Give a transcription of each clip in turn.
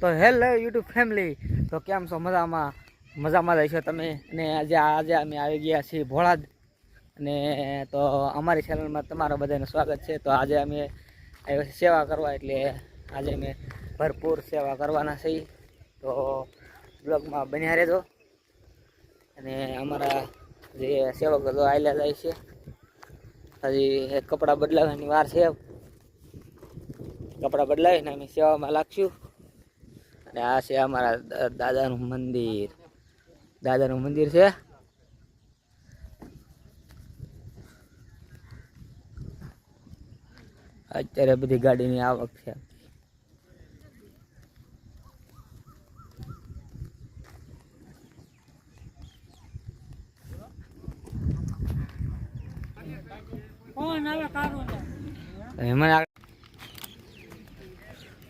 તો hello YouTube family. તો કેમ છો? મજામાં? મજામાં છો તમે? અને આજે આજે અમે આવી ગયા છીએ ભોળાદ. અને તો અમારી ચેનલમાં તમારા બધાને સ્વાગત છે. તો આજે અમે આવ્યા સેવા કરવા. એટલે આજે અમે ભરપૂર સેવા કરવાના છીએ. તો બ્લોગમાં બન્યા રહેજો. અને અમારા જે સેવકો તો આવેલા જાય છે. હજી કપડાં બદલાવવાની વાર છે. કપડાં બદલાવીને અમે સેવામાં લાગશું. અને આ છે અમારા દાદાનું મંદિર. દાદાનું મંદિર છે? અત્યારે બધી ગાડીની આવક છે. આ-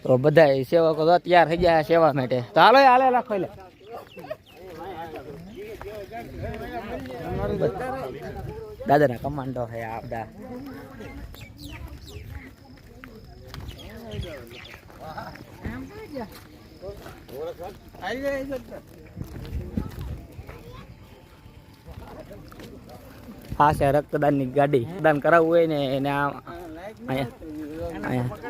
તો બધા સેવકો તો તૈયાર થઈ ગયા સેવા માટે. તો હાલો લખો લે. દાદાના કમાન્ડો છે આ બધા. આ છે રક્તદાનની ગાડી. રક્તદાન કરાવવું હોય ને એને આ અહીંયા અહીંયા.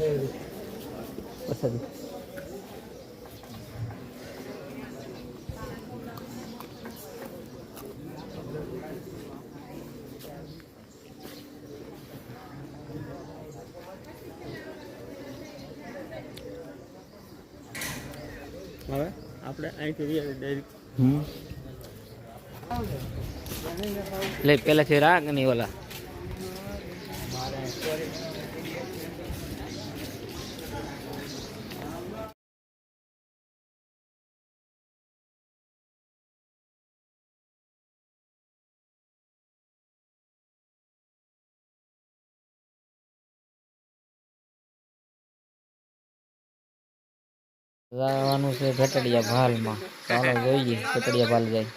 પછી હવે આપણે અહીંથી ડાયરેક્ટ હમ. લે પેલા છે રાગ નહીં ઓલા. જવાનું છે ભેટડિયા ભાલમાં. ચાલો જોઈએ, ભેટડિયા ભાલ જાય.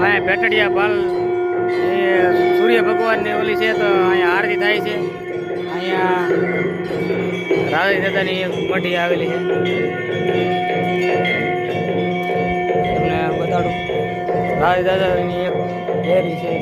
હા ભેટડિયા ભાલ એ સૂર્ય ભગવાનની ઓલી છે તો અહીંયા આરતી થાય છે. અહીંયા રાજી દાદાની એક મઢી આવેલી છે. તમને બતાડું. રાજી દાદાની એક ડેરી છે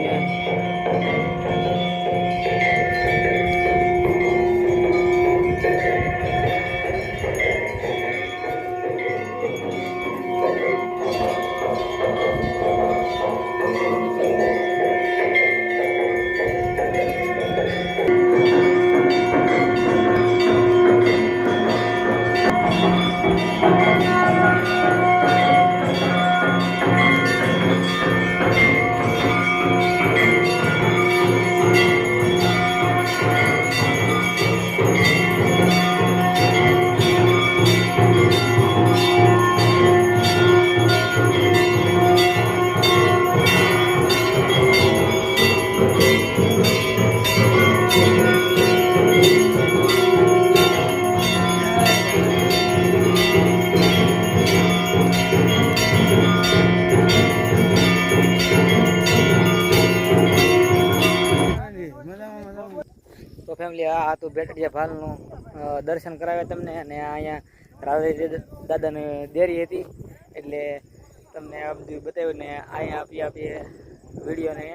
ફેમિલી આ હતું ભેટડિયા ભાલનું દર્શન કરાવ્યા તમને અને અહીંયા રાધે દાદાની દેરી હતી. એટલે તમને આ બધું બતાવ્યું ને અહીંયા આપી આપીએ વિડીયોને